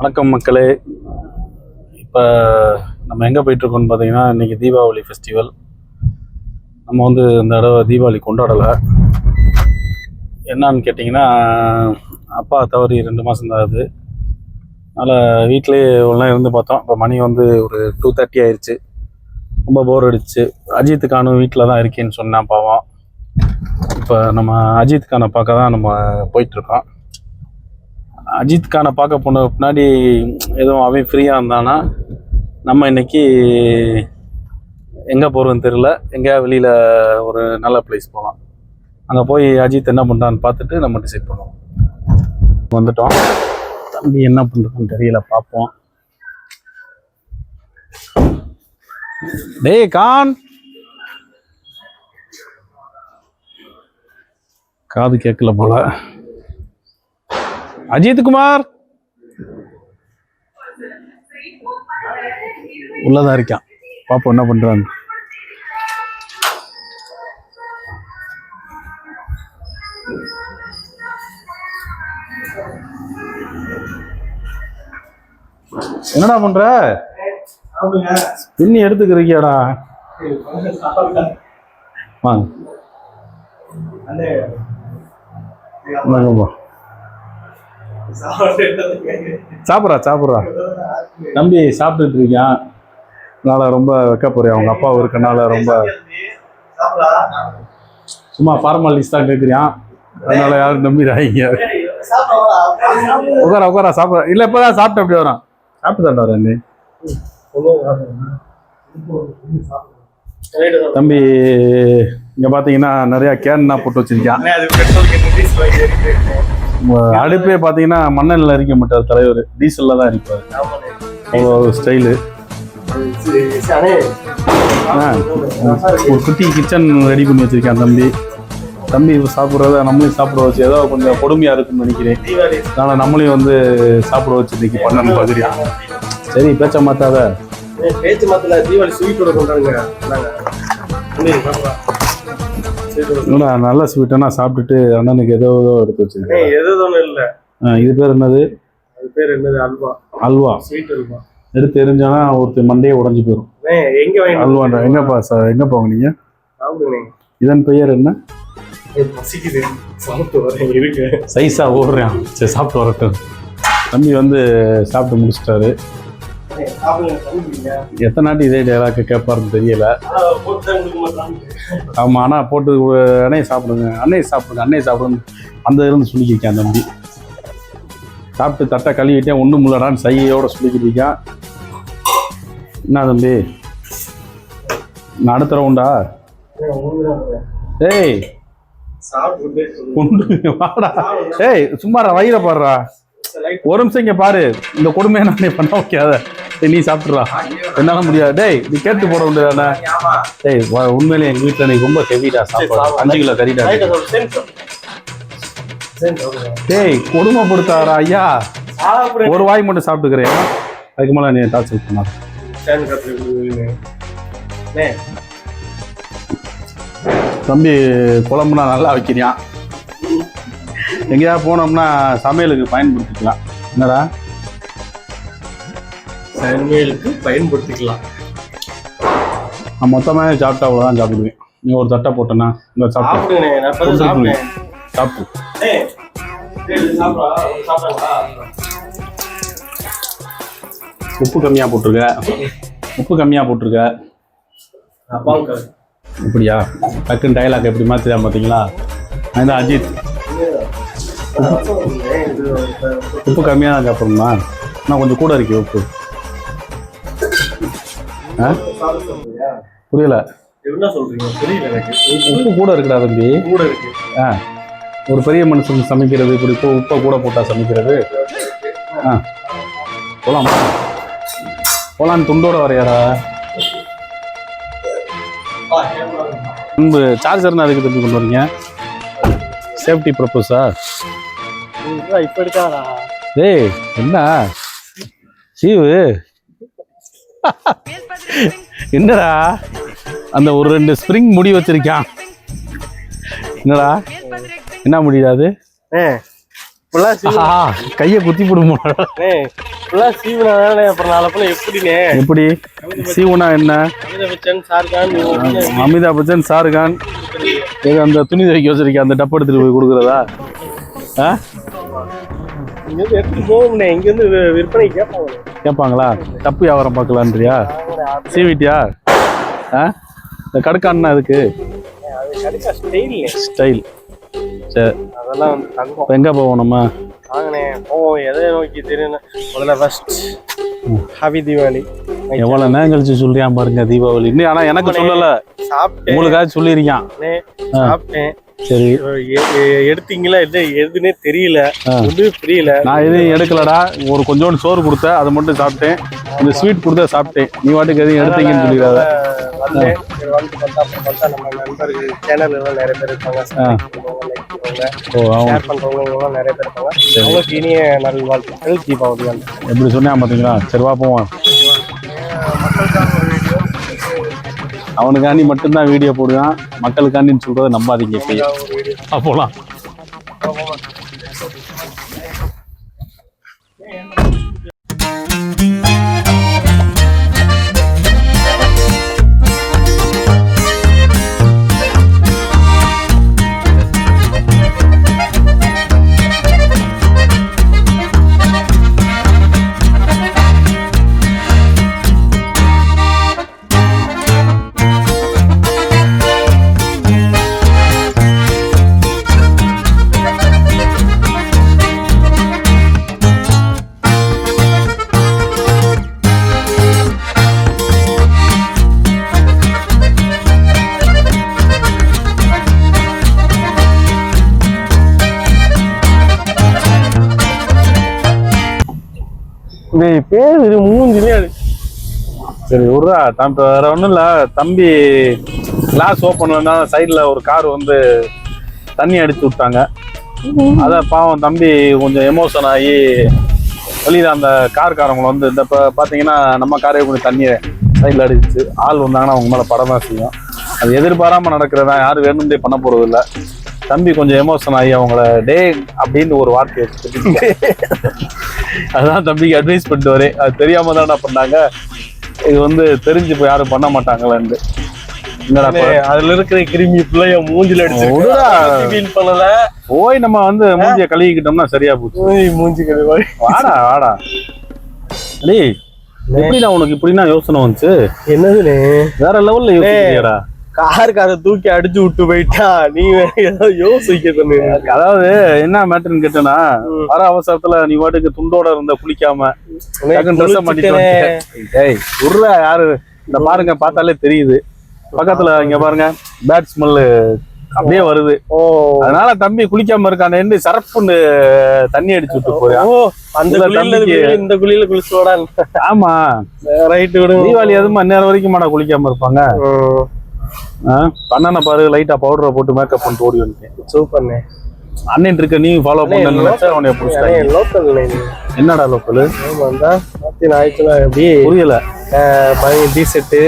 வணக்கம் மக்களே. இப்போ நம்ம எங்கே போயிட்டுருக்கோம்னு பார்த்தீங்கன்னா இன்றைக்கி தீபாவளி ஃபெஸ்டிவல் நம்ம வந்து இந்த தடவை தீபாவளி கொண்டாடலை. என்னன்னு கேட்டிங்கன்னா அப்பா தவறி ரெண்டு மாதம் தான் ஆகுது. அதனால் வீட்டிலே ஒன்றா இருந்து பார்த்தோம். இப்போ மணி வந்து ஒரு டூ தேர்ட்டி ஆயிடுச்சு ரொம்ப போர் அடிச்சு. அஜித் கானும் வீட்டில் தான் இருக்கேன்னு சொன்னேன் பாவம். இப்போ நம்ம அஜித் கானை பார்க்க தான் நம்ம போயிட்டுருக்கோம். அஜித் கானை பார்க்க போன பின்னாடி எதுவும் அவன் ஃப்ரீயாக இருந்தானா? நம்ம இன்னைக்கு எங்கே போகிறோன்னு தெரில எங்கேயா வெளியில் ஒரு நல்ல பிளேஸ் போகலாம் அங்கே போய் அஜித் என்ன பண்ணுறான்னு பார்த்துட்டு நம்ம டிசைட் பண்ணுவோம். வந்துட்டோம். தம்பி என்ன பண்ணுறான்னு தெரியல பார்ப்போம். டேய் கான். காது கேட்கல போல. அஜித் குமார். உள்ளதா இருக்கான். பாப்போம் என்ன பண்றான்னு என்னடா பண்ற? பின்னி எடுத்துக்கிறீங்கடா வாங்க. வாங்கப்பா சாப்பிட்றா சாப்பிட்றா. தம்பி சாப்பிட்டுட்டு இருக்கான் அதனால ரொம்ப வைக்க அவங்க அப்பா இருக்கனால ரொம்ப சும்மா ஃபார்மாலிட்டிஸ் தான் கேட்குறியான் அதனால யாரும் நம்பிடாதீங்க உட்கார உட்கார சாப்பிட இல்லை இப்போதான் சாப்பிட்டு அப்படி வரான். சாப்பிட்டு தாண்டா வரேன் நீ. தம்பி இங்க பாத்தீங்கன்னா நிறைய கேன்லாம் போட்டு வச்சிருக்கான் அடுப்பே பார்த்தீங்கன்னா மண்ணெண்ணில் அரிக்க மாட்டார் தலைவர். டீசல்ல தான் அரிப்பார். அவ்வளோ ஸ்டைலு ஒரு குட்டி கிச்சன் ரெடி பண்ணி வச்சிருக்கேன் தம்பி. தம்பி இப்போ சாப்பிட்றத நம்மளையும் சாப்பிட வச்சு ஏதோ கொஞ்சம் கொடுமையாக இருக்குன்னு நினைக்கிறேன். அதனால் நம்மளையும் வந்து சாப்பிட வச்சு இன்னைக்கு பண்ணணும் பார்க்குறியா சரி பேச்ச மாத்தாத. பேச்சு மாத்தல தீபாவளி ஸ்வீட்டோட கொண்டாடுங்க. என்னடா நல்ல ஸ்வீட்டனா சாப்பிட்டுட்டு அண்ணனுக்கு ஏதோ ஏதோ எடுத்து வச்சிருக்கேன். எது ஒண்ணும் இல்ல. இது பேர் என்னது? அது பேர் என்னது? அல்வா. அல்வா. ஸ்வீட் அல்வா. எடுத்து எரிஞ்சானா ஒருத்தர் மண்டையே உடைஞ்சு போயிடும் எங்க வாங்கிட்டு அல்வாண்டா எங்கப்பா சார் எங்கப்பா வாங்குனீங்க இதன் பெயர் என்ன? பசிக்குது. சாப்பிட்டு வரேன் இருக்கு சைஸா ஓடுறான். சரி சாப்பிட்டு வரட்டும். தம்பி வந்து சாப்பிட்டு முடிச்சிட்டாரு. எத்தனை நாட்டு இதே டைலாக்கு கேட்பாருன்னு தெரியல. ஆமாம் ஆனால் போட்டு அண்ணே சாப்பிடுங்க அண்ணே சாப்பிடுங்க அண்ணே சாப்பிடுங்க அந்த இருந்து சொல்லிக்கிருக்கான் தம்பி. சாப்பிட்டு தட்டை கழுவிட்டேன் ஒன்றும் இல்லடான்னு சையோட சொல்லிக்கிட்டு இருக்கான் என்ன தம்பி? நான் அடுத்த ரவுண்டா ஏய். கொண்டு வாடா. ஏய் சும்மாடா வயிற பாடுறா. ஒரு நிமிஷம் இங்க பாரு. இந்த கொடுமையை நானே பண்ண வைக்காத. நீ சாப்பிட்றா. என்னால முடியாது. டேய் நீ கேட்டு போட முடியாதானே ஆமா. டேய் உண்மையிலேயே எங்க வீட்டுல நீ ரொம்ப ஹெவிடா சாப்பாடு. அஞ்சு கிலோ கறிடா. டேய் கொடுமைப்படுத்தாரா ஐயா. ஒரு வாய் மட்டும் சாப்பிட்டுக்கிறேன். அதுக்கு மேல நீ டார்ச்சர் பண்ணா சேர்ந்து சாப்பிடு. ஏய், தம்பி குழம்புனா நல்லா வைக்கிறியான் எங்கேயாவது போனோம்னா சமையலுக்கு பயன்படுத்திக்கலாம். என்னடா? சமையலுக்கு பயன்படுத்திக்கலாம். நான் மொத்தமாகவே சாப்பிட்டா அவ்வளோதான் சாப்பிடுவேன். நீ ஒரு தட்டை போட்டேன்னா இந்த சாப்பிட்டு நான் சாப்பிட்டு உப்பு கம்மியாக போட்டிருக்க. உப்பு கம்மியாக போட்டிருக்க. இப்படியா? டக்குன்னு டைலாக் எப்படி மாற்றிதான் பார்த்தீங்களா அதுதான் அஜித். உப்பு கம்மியாக தான் சாப்பிடணுமா? நான் கொஞ்சம் கூட இருக்கு உப்பு. புரியல. என்ன சொல்றீங்க? தெரியல எனக்கு. உப்பு கூட இருக்குடா தம்பி. கூட இருக்கு. ஆ. ஒரு பெரிய மனுஷன் சமைக்கிறது இப்படி உப்பு உப்பை கூட போட்டா சமைக்கிறது. ஆ. போலாமா. போலான்னு துண்டோட வரையாடா. முன்பு சார்ஜர்னு அதுக்கு தம்பி கொண்டு வரீங்க? சேஃப்டி பர்பஸா இப்ப எடுக்காதா டேய் என்ன? சீவு. என்னடா? அந்த ஒரு ரெண்டு ஸ்ப்ரிங் முடி வச்சிருக்கான். என்னடா? என்ன முடியாது கைய குத்தி எப்படி? சீவுனா என்ன? அமிதாப் பச்சன் இது அந்த துணி துவைக்க வச்சிருக்க அந்த டப்பு எடுத்துட்டு போய் கொடுக்குறதா? ஆ இங்க இருந்து எடுத்துட்டு போகும்னே இங்க இருந்து வி- விற்பனை கேட்பாங்க கேட்பாங்களா? டப்பு வியாபாரம் பார்க்கலான்றியா? சீவிட்டியா? ஆ? இந்த கடுக்கான்னா அதுக்கு ஸ்டைல் ஸ்டைல். சரி அதெல்லாம் வந்து தங்கம். எங்கே போவோம் நம்ம? வாங்கினே. போவோம். எதை நோக்கி தெரியும் முதல்ல ஃபர்ஸ்ட் ஹாப்பி தீபாவளி. எவ்வளோ நேரம் கழிச்சு சொல்றியான் பாருங்க தீபாவளி. இன்னும் ஆனால் எனக்கு சொல்லலை. சாப்பிட்டேன். உங்களுக்காக சொல்லியிருக்கான். சாப்பிட்டேன். சரி. எடுத்தீங்களா? இல்ல எதுன்னே தெரியல. ஒன்றும் புரியல. நான் எதையும் எடுக்கலடா. ஒரு கொஞ்சோண்டு சோறு கொடுத்த அதை மட்டும் சாப்பிட்டேன். இந்த ஸ்வீட் கொடுத்த சாப்பிட்டேன். நீ வாட்டுக்கு எதையும் எடுத்தீங்கன்னு சொல்லிடாத. எப்படி சொன்னேன் பார்த்தீங்களா சரி வீடியோ அவனுக்காண்டி மட்டும்தான் வீடியோ போடுவான். மக்களுக்காண்டின்னு சொல்றதை நம்பாதீங்க இப்பயே. ஒரு டேய் பேர் இது மூஞ்சிலே சரி விடுறா. தம் வேற ஒன்றும் இல்லை. தம்பி கிளாஸ் ஓப்பன் பண்ணா சைடில் ஒரு கார் வந்து தண்ணி அடிச்சு விட்டாங்க. அதான் பாவம் தம்பி கொஞ்சம் எமோஷன் ஆகி வெளியில் அந்த கார்காரவங்களை வந்து இந்த இப்போ பார்த்தீங்கன்னா நம்ம காரே கொஞ்சம் தண்ணியை சைடில் அடிச்சு ஆள் வந்தாங்கன்னா அவங்க மேலே படம் தான் செய்யும். அது எதிர்பாராமல் நடக்கிறதா யாரும் வேணும்னே பண்ண போகிறது இல்லை தம்பி கொஞ்சம் எமோஷன் ஆகி அவங்கள டே அப்படின்னு ஒரு சொல்லிட்டு. அதான் தம்பிக்கு அட்வைஸ் பண்ணிட்டு வரேன். அது தெரியாம தான்டா பண்ணாங்க. இது வந்து தெரிஞ்சு இப்போ யாரும் பண்ண மாட்டாங்களான்னு அதுல இருக்கிற கிருமி பிள்ளைய மூஞ்சில. அடிச்சு பண்ணல. போய் நம்ம வந்து மூஞ்சிய கழுவிக்கிட்டோம்னா சரியா போச்சு. மூஞ்சி கழுவாய் வாடா வாடா. டேய் எப்படிடா உனக்கு இப்படின்னா யோசனை வந்துச்சு? என்னதுனே வேற லெவல்ல யோசிக்கிறியாடா? காருக்கார தூக்கி அடிச்சு விட்டு போயிட்டா நீ ஏதோ யோசிக்க சொன்னீங்க. அதாவது என்ன மேட்டர்னு கேட்டேன்னா வர அவசரத்துல நீ வாட்டுக்கு துண்டோட இருந்த குளிக்காம ட்ரெஸ் உருளா யாரு? இந்த பாருங்க பார்த்தாலே தெரியுது. பக்கத்துல இங்க பாருங்க பேட் ஸ்மெல்லு அப்படியே வருது. ஓ. அதனால தம்பி குளிக்காம இருக்கானேன்னு சரப்புன்னு தண்ணி அடிச்சு விட்டு போறியா ஓ அந்த இந்த குளியில குளிச்சுடா ஆமா. ரைட்டு விடுங்க தீபாவளி எதுவும் நேரம் வரைக்கும் மாடா குளிக்காம இருப்பாங்க? அண்ணனை பாரு லைட்டா பவுடரை போட்டு மேக்கப் பண்ணிட்டு ஓடி வந்துட்டேன். சூப்பர்ண்ணே. அண்ணன் இருக்க நீ ஃபாலோ பண்ணு நினைச்சா அவனை லோக்கல் என்னடா லோக்கல் ஆமா இருந்தா மாத்தி ஞாயிற்றுல எப்படி? புரியல. டி செட்டு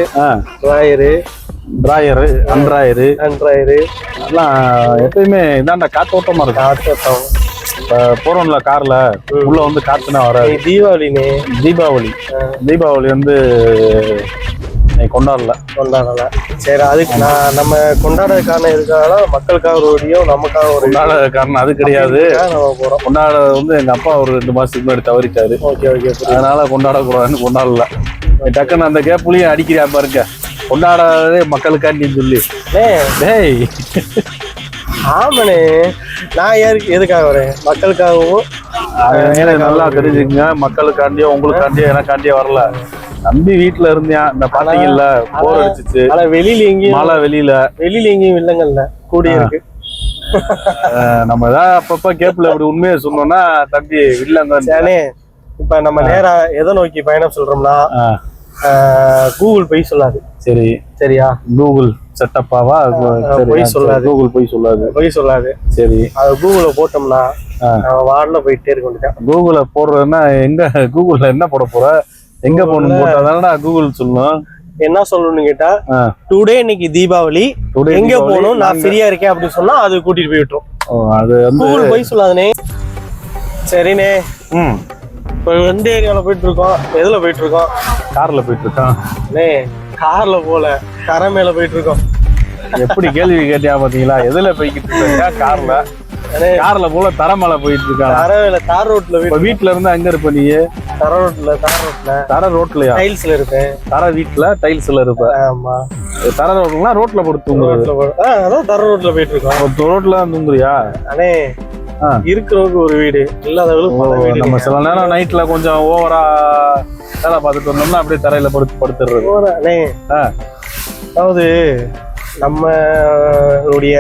ட்ராயரு டிராயரு அண்ட்ராயரு ஆண்ட்ராயரு எல்லாம் எப்பயுமே இதாண்டா காத்தோட்டமா இருக்கும். காத்தோட்டம். போறோம்ல கார்ல உள்ள வந்து காத்துனா வராது. தீபாவளினே. தீபாவளி. தீபாவளி வந்து கொண்டாடல. கொண்டாடல. சரி அதுக்கு நான் நம்ம கொண்டாடுறதுக்கான இருக்காக மக்களுக்காக ஒரு வீடியோ நமக்காக ஒரு கொண்டாட காரணம் அது கிடையாது. நம்ம போறோம். கொண்டாடுறது வந்து எங்க அப்பா ஒரு ரெண்டு மாசத்துக்கு முன்னாடி தவறிட்டாரு. ஓகே ஓகே அதனால கொண்டாடக்கூடாதுன்னு கொண்டாடல. டக்குன்னு அந்த கேப்லயும் அடிக்கிறியா பாருங்க. கொண்டாடாதே மக்களுக்காண்டின்னு சொல்லி. டேய். ஆமாண்ணே நான் யாருக்கு எதுக்காக வரேன்? மக்களுக்காகவும் நல்லா தெரிஞ்சுக்கங்க. மக்களுக்காண்டியோ உங்களுக்காண்டியோ எனக்காண்டியோ வரல. நம்பி வீட்டுல இருந்தேன் இந்த பாத்தீங்கல்ல போர் அடிச்சிச்சு. ஆனா வெளியில எங்கேயும் மழை வெளியில. வெளியில எங்கேயும் இல்லைங்கல்ல கூடி இருக்கு. நம்ம ஏதாவது அப்பப்ப கேப்ல இப்படி உண்மையை சொன்னோம்னா தம்பி இல்லங்க சரிண்ணே இப்ப நம்ம நேரா எதை நோக்கி பயணம் சொல்றோம்னா கூகுள் போய் சொல்லாது. சரி. சரியா? கூகுள் செட்டப்பாவா? பொய் சொல்லாது. கூகுள் போய் சொல்லாது. போய் சொல்லாது. சரி. அது கூகுள போட்டோம்னா வார்டுல போயிட்டே இருக்க வேண்டியதான் கூகுள போடுறதுன்னா எங்க கூகுள்ல என்ன போட போற? எங்க போகணும் போட்டாதானடா கூகுள் சொல்லணும் என்ன சொல்லணும்னு கேட்டா. டுடே இன்னைக்கு தீபாவளி. எங்க போகணும்? நான் ஃப்ரீயா இருக்கேன் அப்படின்னு சொன்னா அது கூட்டிட்டு போய் விட்டுரும். அது வந்து கூகுள் போய் சொல்லாதனே. சரிண்ணே. ம். இப்போ எந்த ஏரியாவில் போயிட்டு இருக்கோம் எதுல போயிட்டு இருக்கோம் காரில் போயிட்டு இருக்கான் அண்ணே கார்ல போல கரை மேல போயிட்டு இருக்கோம் எப்படி கேள்வி கேட்டியா பார்த்தீங்களா எதில் போய்கிட்டு இருக்க காரில் காரில் போல தரமலை போயிட்டு இருக்கான் கரை மேல தார் ரோட்ல இப்போ வீட்டில் இருந்து அங்கே இருப்ப நீ? தர ரோட்ல தர ரோட்ல. தர ரோட்லையா? டைல்ஸ்ல இருப்பேன். தர வீட்டில் டைல்ஸில் இருப்ப. ஆமா. தர ரோட்லாம் ரோட்டில் போட்டு தூங்குறது. ரோட்ல அதான் தர ரோட்ல போயிட்டு இருக்கோம் ரோட்டில் தான் தூங்குறியா? அண்ணே. இருக்கிறவங்க ஒரு வீடு இல்லாதவங்களுக்கு நம்ம சில நேரம் நைட்ல கொஞ்சம் ஓவரா வேலை பார்த்துட்டு வந்தோம்னா அப்படியே தரையில படுத்து படுத்துடுறது. அதாவது நம்மளுடைய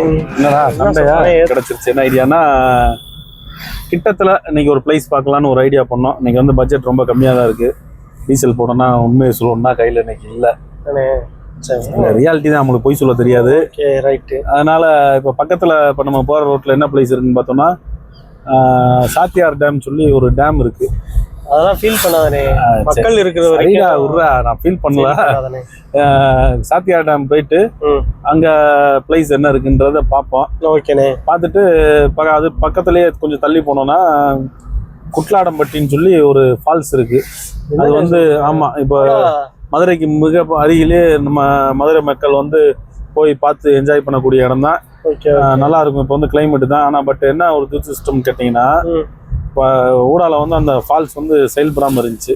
என்னடா என்ன சண்டையா? கிடைச்சிருச்சு. என்ன ஐடியானா கிட்டத்துல இன்னைக்கு ஒரு பிளேஸ் பார்க்கலான்னு ஒரு ஐடியா பண்ணோம். இன்னைக்கு வந்து பட்ஜெட் ரொம்ப கம்மியாக தான் இருக்கு. டீசல் போடணும்னா உண்மையை சொல்லணும்னா கையில் இன்னைக்கு இல்லை. ரியாலிட்டி தான் நம்மளுக்கு போய் சொல்ல தெரியாது. ரைட்டு அதனால இப்போ பக்கத்தில் இப்போ நம்ம போகிற ரோட்டில் என்ன பிளேஸ் இருக்குன்னு பார்த்தோம்னா சாத்தியார் டேம் சொல்லி ஒரு டேம் இருக்கு. அதெல்லாம் ஃபீல் பண்ணாதனே? சரி. மக்கள் இருக்கிற வரைக்கும் விட்றா நான் ஃபீல் பண்ணல. சாத்தியார் டேம் போயிட்டு அங்க பிளேஸ் என்ன இருக்குன்றத பார்ப்போம். ஓகேண்ணே. பார்த்துட்டு அது பக்கத்துலயே கொஞ்சம் தள்ளி போனோம்னா குட்லாடம்பட்டின்னு சொல்லி ஒரு ஃபால்ஸ் இருக்கு. அது வந்து ஆமா இப்போ மதுரைக்கு மிக அருகிலே நம்ம மதுரை மக்கள் வந்து போய் பார்த்து என்ஜாய் பண்ணக்கூடிய இடம் தான் நல்லா இருக்கும். இப்போ வந்து climate தான். ஆனால் பட் என்ன ஒரு சிஸ்டம் கேட்டிங்கன்னா ஊடால வந்து அந்த ஃபால்ஸ் வந்து செயல்படாமல் இருந்துச்சு.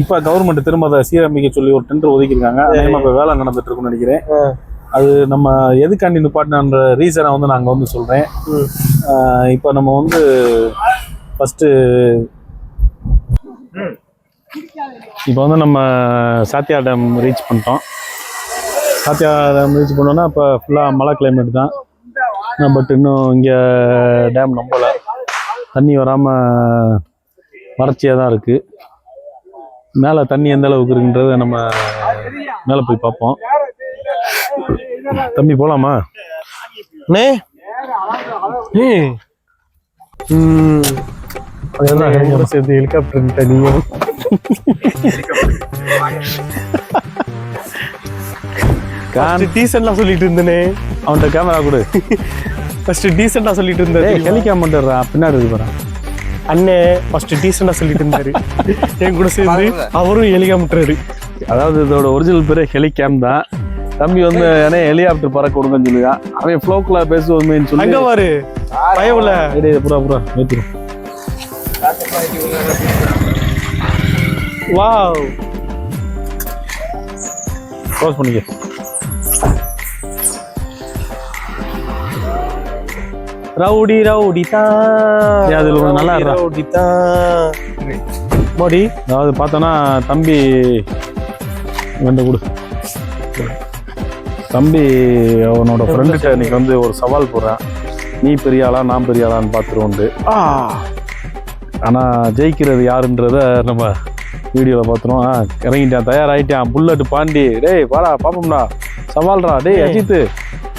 இப்போ கவர்மெண்ட் திரும்ப அதை சீரமைக்க சொல்லி ஒரு டெண்டர் ஒதுக்கியிருக்காங்க. அதேமாதிரி இப்போ வேலை நடந்துட்டு இருக்குன்னு நினைக்கிறேன். அது நம்ம எதுக்காண்டி நிப்பாட்டினன்ற ரீசனை வந்து நாங்கள் வந்து சொல்கிறேன் இப்போ நம்ம வந்து ஃபஸ்ட்டு இப்போ வந்து நம்ம சாத்தியா டேம் ரீச் பண்ணிட்டோம். சாத்தியா டேம் ரீச் பண்ணோன்னா இப்போ ஃபுல்லாக மழை கிளைமேட் தான். பட் இன்னும் இங்கே டேம் நம்பலை. தண்ணி வராமல் வறட்சியாக தான் இருக்குது மேலே தண்ணி எந்த அளவுக்கு இருக்குன்றத நம்ம மேலே போய் பார்ப்போம். தம்பி போகலாமா அண்ணே. சேர்த்து ஹெலிகாப்டர் கான் டீசெண்டாக சொல்லிட்டு இருந்தேனே. அவன்கிட்ட கேமரா கொடு. ஃபர்ஸ்ட் டீசெண்டாக சொல்லிட்டு இருந்தாரு ஹெலிகாப்டர்ரா பின்னாடி இருக்கு பாரு. அண்ணே ஃபர்ஸ்ட் டீசெண்டாக சொல்லிட்டு இருந்தாரு. என் கூட சேர்ந்து அவரும் ஹெலிகாப்டர் அதாவது இதோட ஒரிஜினல் பேரே ஹெலிகேம் தான். தம்பி வந்து ஏன்னா ஹெலிகாப்டர் பறக்க விடுங்கன்னு சொல்லுவான் அவன் ஃப்ளோக்கில் பேசுவோமேன்னு சொல்லி. அங்க பாரு பயவுல. டேய், டேய், புறா புறா ஏற்றிடும் வாவ் க்ளோஸ் பண்ணிக்க. ரவுடி ரவுடி தான் அதுல ஒரு நல்லா. ரவுடி தான் மோடி அதாவது பார்த்தோன்னா தம்பி வந்து கொடு. தம்பி அவனோட ஃப்ரெண்டுகிட்ட இன்னைக்கு வந்து ஒரு சவால் போடுறான். நீ பெரிய ஆளா நான் பெரிய ஆளான்னு பார்த்துருவோண்டு ஆ. ஆனால் ஜெயிக்கிறது யாருன்றத நம்ம வீடியோவில் பார்த்துருவோம். இறங்கிட்டான் தயாராகிட்டான் புல்லட் பாண்டி. டேய் வாடா பாப்போம்டா. சவால்ரா டேய் ஏய்.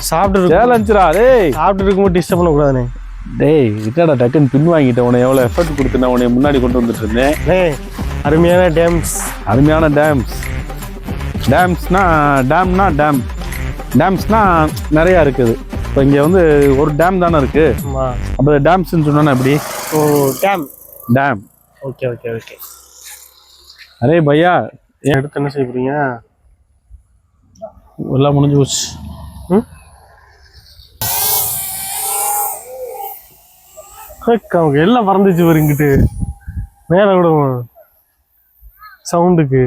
சாப்பிட்டு சேலஞ்சுரா டேய். சாப்பிட்டு இருக்கும்போது டிஸ்டர்ப் பண்ணக்கூடாதுண்ணே. டேய் என்னடா டக்குன்னு பின் வாங்கிட்டேன் உன்னை. எவ்வளோ எஃபர்ட் கொடுத்து நான் உன்னை முன்னாடி கொண்டு வந்துட்டு இருந்தேன். அண்ணே அருமையான டேம்ஸ் அருமையான டேம்ஸ் டேம்ஸ்னா டேம்னா டேம் டேம்ஸ்னா நிறையா இருக்குது. இப்போ இங்கே வந்து ஒரு டேம் தானே இருக்குது அப்போ டேம்ஸ்ன்னு சொன்னா எப்படி? ஓ dam dam okay okay okay. Array பையா எடுத்து என்ன செய்ய போறீங்க? எல்லாம் முடிஞ்சு போச்சு. ம்? அவங்க எல்லாம் பறந்துச்சு வருங்கிட்டு மேலே விடுவோம் சவுண்டுக்கு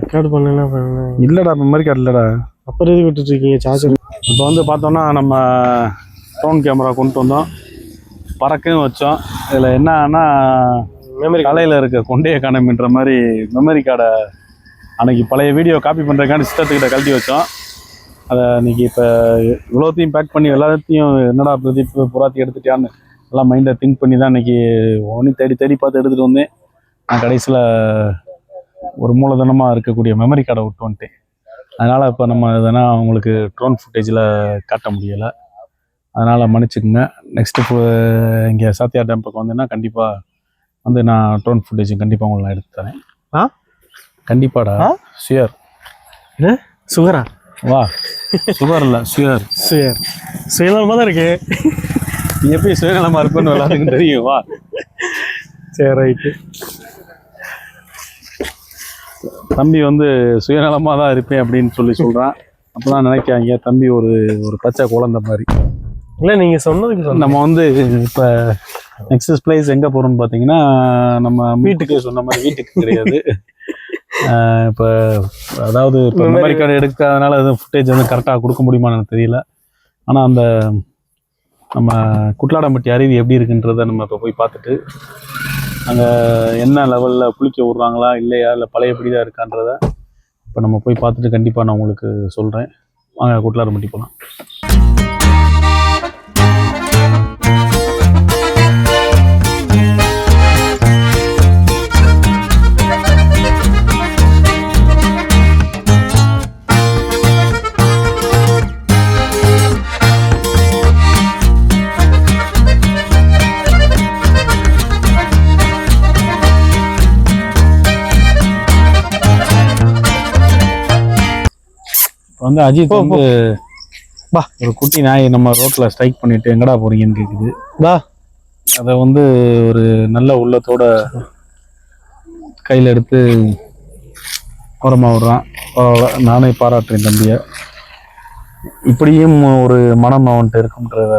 ரெக்கார்டு பண்ணல பண்ணல இல்லைடா மெமரி கார்டு இல்லைடா அப்புறம் எதுக்கு விட்டுட்டு இருக்கீங்க சார்ஜர் இப்போ வந்து பார்த்தோன்னா நம்ம ட்ரோன் கேமரா கொண்டு வந்தோம். பறக்கவும் வச்சோம். இதில் என்னன்னா மெமரி கலையில் இருக்க கொண்டைய காணமின்ற மாதிரி மெமரி கார்டை அன்னைக்கு பழைய வீடியோ காப்பி பண்ணுறதுக்காண்டி சிஸ்டத்துக்கிட்ட கழட்டி வச்சோம். அதை இன்னைக்கு இப்போ இவ்வளோத்தையும் பேக் பண்ணி எல்லாத்தையும் என்னடா பிரதீப் புறாத்தி எடுத்துட்டியான்னு எல்லாம் மைண்டை திங்க் பண்ணி தான் இன்னைக்கு ஒன்றும் தேடி தேடி பார்த்து எடுத்துகிட்டு வந்தேன். நான் கடைசியில் ஒரு மூலதனமாக இருக்கக்கூடிய மெமரி கார்டை விட்டு வந்துட்டேன். அதனால் இப்போ நம்ம எதனா உங்களுக்கு ட்ரோன் ஃபுட்டேஜில் காட்ட முடியலை. அதனால் மன்னிச்சுக்குங்க. நெக்ஸ்ட்டு இங்கே சாத்தியா டேம் பக்கம் வந்தேன்னா கண்டிப்பாக வந்து நான் ட்ரோன் ஃபுட்டேஜ் கண்டிப்பாக உங்களுக்கு நான் எடுத்து தரேன். ஆ? கண்டிப்பாடா? என்ன? சுகரா? வா. சுகர் இல்லை சுகர் சுயர். சுயநலமாக தான் இருக்கு. நீ எப்படி சுயநலமா இருக்குன்னு எல்லாத்துக்கும் தெரியும் வா. சரி ரைட்டு தம்பி வந்து சுயநலமா தான் இருப்பேன் அப்படின்னு சொல்லி சொல்றான். அப்பதான் நினைக்காங்க தம்பி ஒரு ஒரு பச்சை குழந்தை மாதிரி. இல்லை நீங்கள் சொன்னதுக்கு சொன்ன நம்ம வந்து இப்போ நெக்ஸஸ் பிளேஸ் எங்கே போகிறோம்னு பார்த்தீங்கன்னா நம்ம வீட்டுக்கு சொன்ன மாதிரி வீட்டுக்கு கிடையாது. இப்போ அதாவது இப்போ மெமரி கார்டு எடுக்காதனால எதுவும் ஃபுட்டேஜ் வந்து கரெக்டாக கொடுக்க முடியுமான்னு தெரியல. ஆனால் அந்த நம்ம குட்லாடம்பட்டி அருவி எப்படி இருக்குன்றதை நம்ம இப்போ போய் பார்த்துட்டு அங்கே என்ன லெவலில் குளிக்க விட்றாங்களா இல்லையா இல்லை பழையபடி தான் இருக்கான்றத இப்போ நம்ம போய் பார்த்துட்டு கண்டிப்பாக நான் உங்களுக்கு சொல்கிறேன் வாங்க குட்லாடம்பட்டி போகலாம் இப்போ வந்து அஜித் போ, வந்து வா. ஒரு குட்டி நாய் நம்ம ரோட்ல ஸ்ட்ரைக் பண்ணிட்டு எங்கடா போறீங்கன்னு கேக்குது. வா அதை வந்து ஒரு நல்ல உள்ளத்தோட கையில் எடுத்து ஓரமாக விடுறான். பரவாயில்ல நானே பாராட்டுறேன் தம்பியை. இப்படியும் ஒரு மனம் அவன்கிட்ட இருக்கும்ன்றத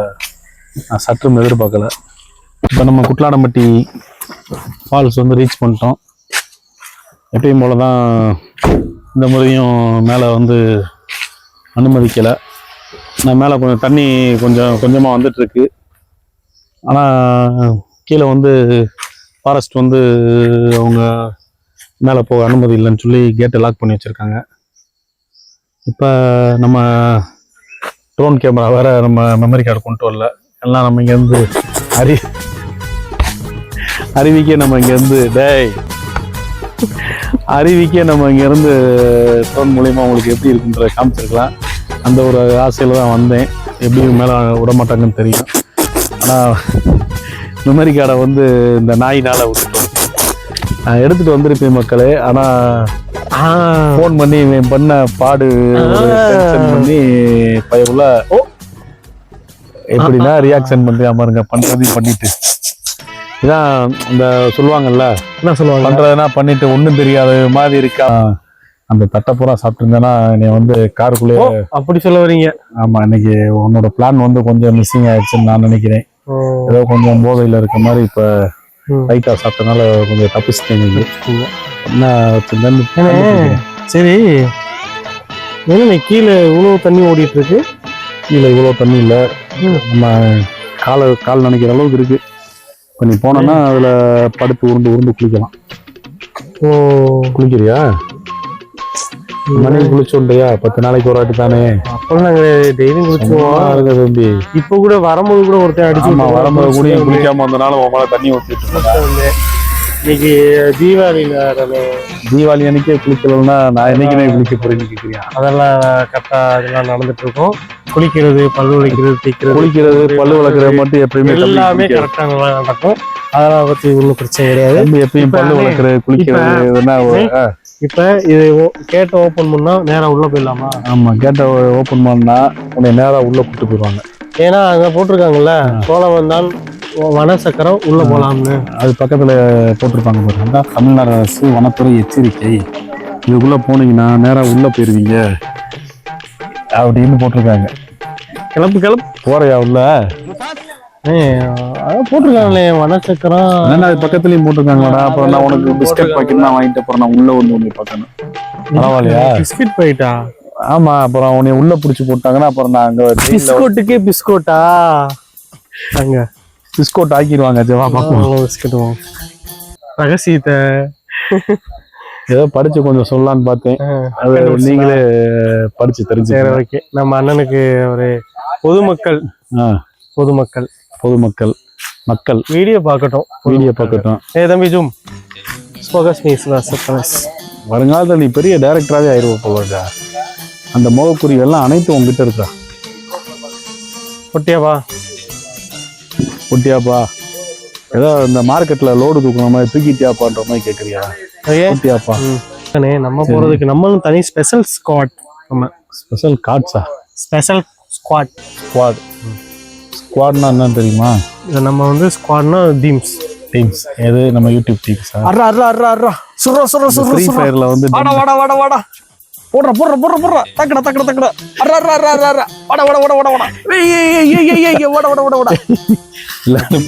நான் சற்றும் எதிர்பார்க்கல. இப்போ நம்ம குட்லாடம்பட்டி ஃபால்ஸ் வந்து ரீச் பண்ணிட்டோம். எப்பயும் போல தான் இந்த முறையும் மேலே வந்து அனுமதிக்கலை. நான் மேலே கொஞ்சம் தண்ணி கொஞ்சம் கொஞ்சமாக வந்துட்டுருக்கு. ஆனால் கீழே வந்து ஃபாரஸ்ட் வந்து அவங்க மேலே போக அனுமதி இல்லைன்னு சொல்லி கேட்டை லாக் பண்ணி வச்சுருக்காங்க. இப்போ நம்ம ட்ரோன் கேமரா வேறு நம்ம மெமரி கார்டு கொண்டு வரல. எல்லாம் நம்ம இங்கேருந்து அறி அருவிக்கே நம்ம இங்கேருந்து டேய்! அருவிக்கே நம்ம இங்கேருந்து ட்ரோன் மூலியமாக உங்களுக்கு எப்படி இருக்குன்ற காமிச்சிருக்கலாம். அந்த ஒரு ஆசையில் தான் வந்தேன். எப்படியும் மேலே விட மாட்டாங்கன்னு தெரியும். ஆனால் மெமரி கார்டை வந்து இந்த நாயினால் விட்டுட்டோம் நான் எடுத்துகிட்டு வந்திருப்பேன் மக்களே. ஆனால் ஃபோன் பண்ணி இவன் பண்ண பாடு பண்ணி பயவுல ஓ. எப்படின்னா ரியாக்ஷன் பண்ணுறியா பாருங்க. பண்ணுறதையும் பண்ணிட்டு. இதான் இந்த சொல்லுவாங்கல்ல என்ன சொல்லுவாங்க. பண்றதுனா பண்ணிட்டு ஒண்ணும் தெரியாத மாதிரி இருக்கா? அந்த தட்டை பூரா சாப்பிட்டுருந்தேன்னா என்னை வந்து காருக்குள்ளேயே அப்படி சொல்ல வரீங்க. ஆமா இன்னைக்கு உன்னோட பிளான் வந்து கொஞ்சம் மிஸ்ஸிங் ஆயிடுச்சுன்னு நான் நினைக்கிறேன். ஏதோ கொஞ்சம் போதையில இருக்க மாதிரி இப்ப ம். லைட்டா சாப்பிட்டனால கொஞ்சம் தப்பிச்சிட்டேன் நீங்க என்ன வச்சிருந்தேன்னு ஏன்னா, கண்டுபிடிக்கிறேன். சரி. என்ன கீழே இவ்வளோ தண்ணி ஓடிட்டு இருக்கு? கீழே இவ்வளோ தண்ணி இல்ல. நம்ம காலை கால் நினைக்கிற அளவுக்கு இருக்கு. இப்போ நீ போனோன்னா அதுல படுத்து உருண்டு உருண்டு குளிக்கலாம். ஓ. குளிக்கிறியா? மணி குளிச்சோண்டையா? பத்து நாளைக்கு ஒரு வாட்டி தானே. அப்பெல்லாம் டெய்லியும் குளிச்சுவோம் இருக்க தம்பி. இப்ப கூட வரும்போது கூட ஒருத்தன் அடிச்சு. வரும்போது கூட குளிக்காம வந்தனால மேல தண்ணி. வந்தேன். இன்னைக்கு தீபாவளி தீபாவளி அன்னைக்கே குளிக்கலன்னா நான் என்னைக்குமே குளிக்க போறேன்னு கேக்குறியா? அதெல்லாம் கரெக்டா அதெல்லாம் நடந்துட்டு இருக்கும் குளிக்கிறது பல்லு வலிக்கிறது தேய்க்கிறது குளிக்கிறது பல்லு வளர்க்கறது மட்டும் எப்பயுமே எல்லாமே. கரெக்டா நடக்கும். அதெல்லாம் பத்தி ஒன்றும் பிரச்சனை கிடையாது. எப்பயும் பல்லு வளர்க்கறது குளிக்கிறது இப்ப இது கேட்ட ஓபன் பண்ணா நேரா உள்ள போயிடலாமா? ஆமா கேட்ட ஓபன் பண்ணா உன்னை நேரா உள்ள கூட்டு போயிருவாங்க ஏன்னா அங்க போட்டிருக்காங்கல்ல சோழம் வந்தால் வன சக்கரம் உள்ள போலாம்னு. அது பக்கத்துல போட்டிருப்பாங்க பாருங்க அதான் தமிழ்நாடு அரசு வனத்துறை எச்சரிக்கை. இதுக்குள்ள போனீங்கன்னா நேரா உள்ள போயிருவீங்க. அப்படின்னு போட்டிருக்காங்க. கிளப்பு கிளப்பு போறையா உள்ள? போட்டிருக்காங்களே வன சக்கரம் என்னடா அது பக்கத்துலயும் போட்டிருக்காங்களாடா? அப்புறம் நான் உனக்கு பிஸ்கட் பாக்கெட் தான் வாங்கிட்டு போறேன் நான் உள்ள ஒண்ணு ஒண்ணு பார்க்கணும். பரவாயில்லையா? பிஸ்கட் போயிட்டா? ஆமா அப்புறம் உன்னை உள்ள புடிச்சு போட்டாங்கன்னா அப்புறம் நான் அங்க பிஸ்கோட்டுக்கே பிஸ்கோட்டா அங்க. பிஸ்கோட் ஆக்கிடுவாங்க ஜெவா பாப்போம் பிஸ்கட் ரகசியத்தை ஏதோ படிச்சு கொஞ்சம் சொல்லலாம்னு பார்த்தேன். அது நீங்களே படிச்சு சரி தெரிஞ்சு ஓகே. நம்ம அண்ணனுக்கு ஒரு பொதுமக்கள். பொதுமக்கள். பொதுமக்கள். மக்கள். வீடியோ பார்க்கட்டும். வீடியோ பார்க்கட்டும். ஏ தம்பி ஜூம் ஸ்போகஸ் மீஸ் வருங்காலத்துல நீ பெரிய டைரக்டராகவே ஆயிடுவ போலடா அந்த முகக்குறி எல்லாம் அனைத்தும் உங்ககிட்ட இருக்கா? ஒட்டியாவா ஒட்டியாப்பா ஏதோ இந்த மார்க்கெட்ல லோடு தூக்குற மாதிரி தூக்கிட்டியாப்பான்ற மாதிரி கேக்குறியா? ஒட்டியாப்பா நம்ம போறதுக்கு நம்மளும் தனி ஸ்பெஷல் ஸ்குவாட் ஆமா. ஸ்பெஷல் கார்ட்ஸா ஸ்பெஷல் ஸ்குவாட் ஸ்குவாட் ஸ்குவாட்னா என்னன்னு தெரியுமா? இது நம்ம வந்து ஸ்குவாட்னா டீம்ஸ் டீம்ஸ் எது? நம்ம யூடியூப் டீம்ஸா அர்ரா அர்ரா அர்ரா அர்ரா. சுர்ரா சுர்ரா சுர்ரா ஃப்ரீ ஃபயர்ல வந்து வாடா வாடா வாடா வாடா. போடுற போடுற போடுற போடுற. தக்கட தக்கட தக்கட அர்ரா அர்ரா அர்ரா அர்ரா அர்ரா. வாடா வாடா வாடா வாடா வாடா. ஏய் ஏய் ஏய் ஏய் ஏய் வாடா வாடா வாடா வாடா.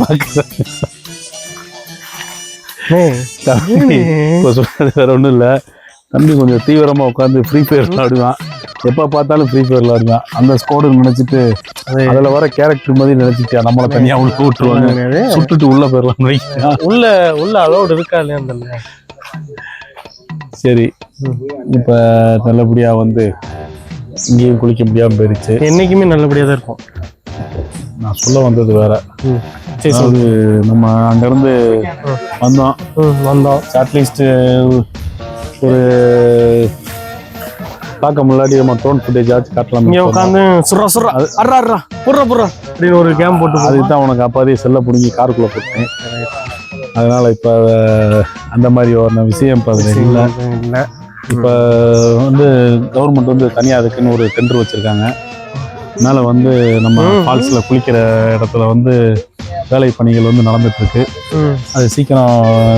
பார்க்குறாங்க. ஏய். தம்பி வேற ஒன்றும் இல்லை. தம்பி கொஞ்சம் தீவிரமா உட்காந்து ஃப்ரீ ஃபயர் விளாடுவான் எப்போ பார்த்தாலும் ஃப்ரீ ஃபயர் விளாடுவான் அந்த ஸ்கோடு நினைச்சிட்டு அது- அதுல வர கேரக்டர் மாதிரி நினைச்சிட்டு நம்மளை தனியா உள்ள விட்டுருவாங்க. சுட்டுட்டு உள்ள போயிடலாம் உள்ள உள்ள அலோடு இருக்கா இல்லையா சரி. இப்ப நல்லபடியா வந்து இங்கேயும் குளிக்க முடியாம போயிருச்சு. என்னைக்குமே நல்லபடியா தான் இருக்கும். நான் சொல்ல வந்தது வேற. சரி அதாவது நம்ம அங்கிருந்து வந்தோம். வந்தோம். அட்லீஸ்ட் ஒரு பார்க்க முன்னாடி நம்ம ட்ரோன் ஃபுட்டேஜ் ஆச்சு காட்டலாம் இங்க உட்காந்து சுர்ரா சுர்ரா அர்ரா அர்ரா புர்ரா புர்ரா அப்படின்னு ஒரு கேம் போட்டு. அதுக்கு தான் உனக்கு அப்பாதே செல்ல பிடிங்கி காருக்குள்ள போட்டேன். அதனால இப்ப அந்த மாதிரி ஒரு விஷயம் இப்ப அதுல இல்லை. இல்ல. இப்போ வந்து கவர்மெண்ட் வந்து தனியாக அதுக்குன்னு ஒரு டெண்டர் வச்சுருக்காங்க. அதனால வந்து நம்ம. ஃபால்ஸில் குளிக்கிற இடத்துல வந்து வேலை பணிகள் வந்து நடந்துட்டு இருக்கு ம், அது சீக்கிரம்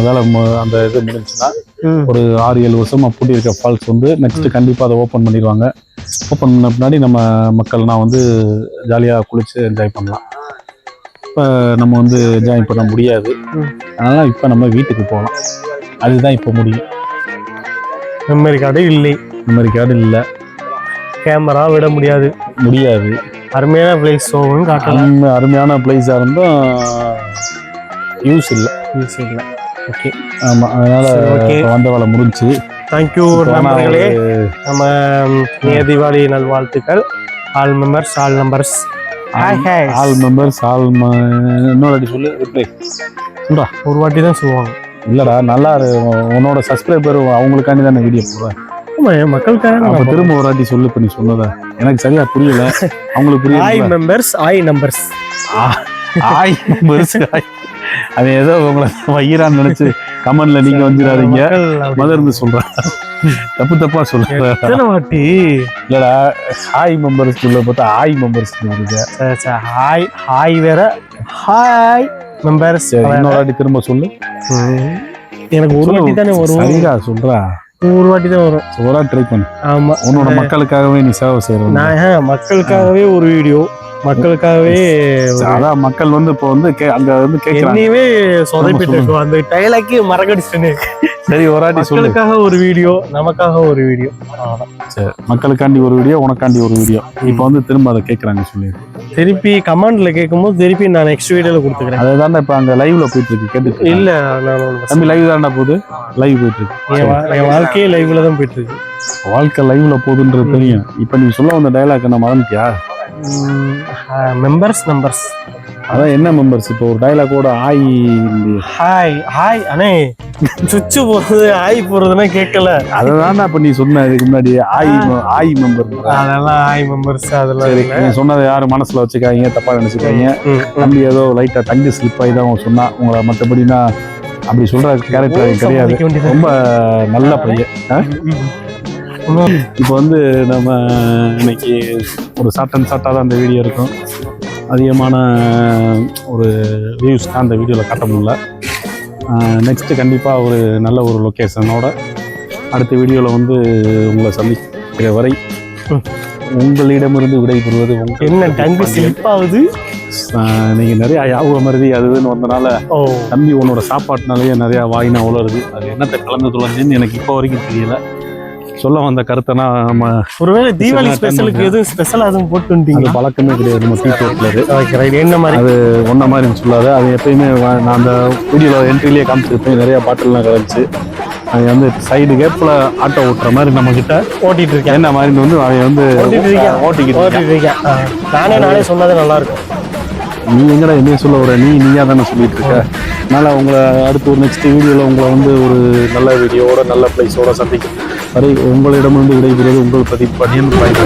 வேலை அந்த இது முடிஞ்சுன்னா. ஒரு ஆறு ஏழு வருஷமா பூட்டி இருக்க ஃபால்ஸ் வந்து நெக்ஸ்ட் கண்டிப்பாக அதை ஓப்பன் பண்ணிடுவாங்க. ஓப்பன் பண்ண பின்னாடி நம்ம மக்கள்லாம் வந்து ஜாலியாக குளிச்சு என்ஜாய் பண்ணலாம். இப்போ நம்ம வந்து என்ஜாய் பண்ண முடியாது. அதனால இப்போ நம்ம வீட்டுக்கு போகலாம் அதுதான் இப்போ முடியும். மெமரி கார்டு இல்லை. மெமரி கார்டு இல்லை. கேமரா விட முடியாது. முடியாது. அருமையான பிளேஸ் ஷோவும் காட்டலாம் அருமை அருமையான பிளேஸாக இருந்தும் யூஸ் இல்லை. யூஸ் இல்ல. ஓகே ஆமாம் அதனால. இப்ப வந்த வேலை முடிஞ்சு தேங்க்யூ நண்பர்களே. நம்ம இனிய தீபாவளி நல்வாழ்த்துக்கள். All members all numbers hi hi all members all இன்னொரு சொல்லு ரிப்ளை சொல்றா ஒரு வாட்டி தான் சொல்லுவாங்க. இல்லடா நல்லா உன்னோட சப்ஸ்கிரைபர் அவங்களுக்காண்டி தான் வீடியோ என் மக்களுக்காக அப்ப திரும்ப ஒரு வாட்டி சொல்லு பண்ணி சொன்னத. எனக்கு சரியா புரியல. அவங்களுக்கு ஆய் புரியல மெம்பர்ஸ் ஆய் நம்பர்ஸ் ஆய் members, ஆய். அவன் ஏதோ உங்களை வயிறான்னு நினைச்சு கமெண்ட்ல நீங்க வந்துடாதீங்க முதல்ல இருந்து சொல்றேன். தப்பு தப்பா எத்தனை வாட்டி? இல்லடா ஹாய் மெம்பர்ஸ் உள்ள பார்த்தா ஆய் மெம்பர்ஸ் சரி, ஹாய் ஹாய் வேற. ஹாய் மெம்பர்ஸ் இன்னொரு வாட்டி திரும்ப சொல்லு. எனக்கு ஒரு வாட்டி தானே வரும். சரிடா சொல்றா. ஒரு வாட்டி தான் வரும். ஒரு ட்ரை பண்ணு. ஆமா. உன்னோட மக்களுக்காகவே நீ சேவை செய்யற நான் மக்களுக்காகவே ஒரு வீடியோ மக்களுக்காகவே அதான் மக்கள் வந்து இப்போ வந்து அங்க வந்து கேக்குறாங்க. என்னையவே சொதப்பிட்டு. இருக்கும் அந்த டைலாக்கே மறக்கடிச்சுன்னு சரி ஒரு வாட்டி மக்களுக்காக ஒரு வீடியோ நமக்காக ஒரு வீடியோ. சரி மக்களுக்காண்டி ஒரு வீடியோ உனக்காண்டி ஒரு வீடியோ. இப்போ வந்து திரும்ப அதை கேக்குறாங்க சொல்லி. திருப்பி கமெண்ட்ல கேட்கும்போது திருப்பி நான் நெக்ஸ்ட் வீடியோல கொடுத்துக்கிறேன். அதை தாண்டா இப்போ அங்க லைவ்ல போயிட்டு இருக்கு இருக்காங்க. இல்ல தம்பி லைவ் தாண்டா போகுது? லைவ் போயிட்டு இருக்கு என் வாழ்க்கையே லைவ்ல தான் போயிட்டு இருக்கு வாழ்க்கை லைவ்ல போகுதுன்றது தெரியும். இப்போ நீ சொல்ல வந்த டைலாக் என்ன மறந்துட்டியா? மெம்பர்ஸ் நம்பர்ஸ் அதான் என்ன மெம்பர்ஸ் இப்போ ஒரு டைலாக்கோட இல்லையே. ஹாய் ஹாய் அண்ணே. சுவிட்ச் போறது ஆய் போறதுன்னா கேட்கல. அதை தாண்டா இப்போ நீ சொன்ன இதுக்கு முன்னாடி ஆய் ஆய் மெம்பர். அதெல்லாம் ஹாய் மெம்பர்ஸ் அதெல்லாம் சொன்னதை யாரும் மனசுல வச்சுக்காதீங்க தப்பா ம். தம்பி ஏதோ லைட்டா டங்கு ஸ்லிப் ஆகி தான் சொன்னான் உங்களை மற்றபடினா அப்படி சொல்ற கேரக்டர் கிடையாது. ரொம்ப நல்ல பையன். இப்போ வந்து நம்ம இன்னைக்கு ஒரு ஷார்ட் அண்ட் ஷார்ட்டாக தான் அந்த வீடியோ இருக்கும். அதிகமான ஒரு வியூஸ் தான் அந்த வீடியோவில் காட்ட முடியல. நெக்ஸ்ட்டு கண்டிப்பாக ஒரு நல்ல ஒரு லொக்கேஷனோட அடுத்த வீடியோவில் வந்து உங்களை சந்திக்கிற வரை உங்களிடமிருந்து விடைபெறுவது உங்கள் என்ன டங்கு ஸ்லிப் ஆகுது நீங்கள் நிறைய ஞாபக மருதி அது இதுன்னு வந்தனால தம்பி உன்னோட சாப்பாட்டுனாலேயே நிறையா வாயினா உலருது. அது என்னத்தை கலந்து தொலைஞ்சுன்னு எனக்கு இப்போ வரைக்கும் தெரியல. சொல்ல வந்த கருத்தைனா நம்ம ஒருவேளை தீபாவளி ஸ்பெஷலுக்கு. எதுவும் ஸ்பெஷல் அதுவும் போட்டு அது வந்துட்டீங்களா பழக்கமே கிடையாது நம்ம ஓகே ரைட் என்ன மாதிரி? ஒன்றை மாதிரி சொல்லாது. அது எப்பயுமே நான் அந்த வீடியோவில் என்ட்ரிலேயே காமிச்சிருப்பேன். நிறைய பாட்டில்லாம் கிடந்துச்சு அது வந்து சைடு கேப்பில் ஆட்டோ ஓட்டுற மாதிரி நம்ம கிட்ட ஓட்டிட்டு இருக்கேன். என்ன மாதிரி வந்து அவன் வந்து ஓட்டிட்டு இருக்கேன். ஓட்டிக்கிட்டு இருக்கான். நானே நானே சொன்னது நல்லா இருக்கும் நீ எங்கடா என்ன சொல்ல வர? நீ நீயா தானே சொல்லிட்டு இருக்க? அதனால உங்களை அடுத்து ஒரு நெக்ஸ்ட் வீடியோவில் உங்களை வந்து ஒரு நல்ல வீடியோவோட நல்ல பிளேஸோட சந்திக்கும். வரை உங்களிடமிருந்து விடைபெறுவது உங்கள் பதிவு பண்ணியன் பாய்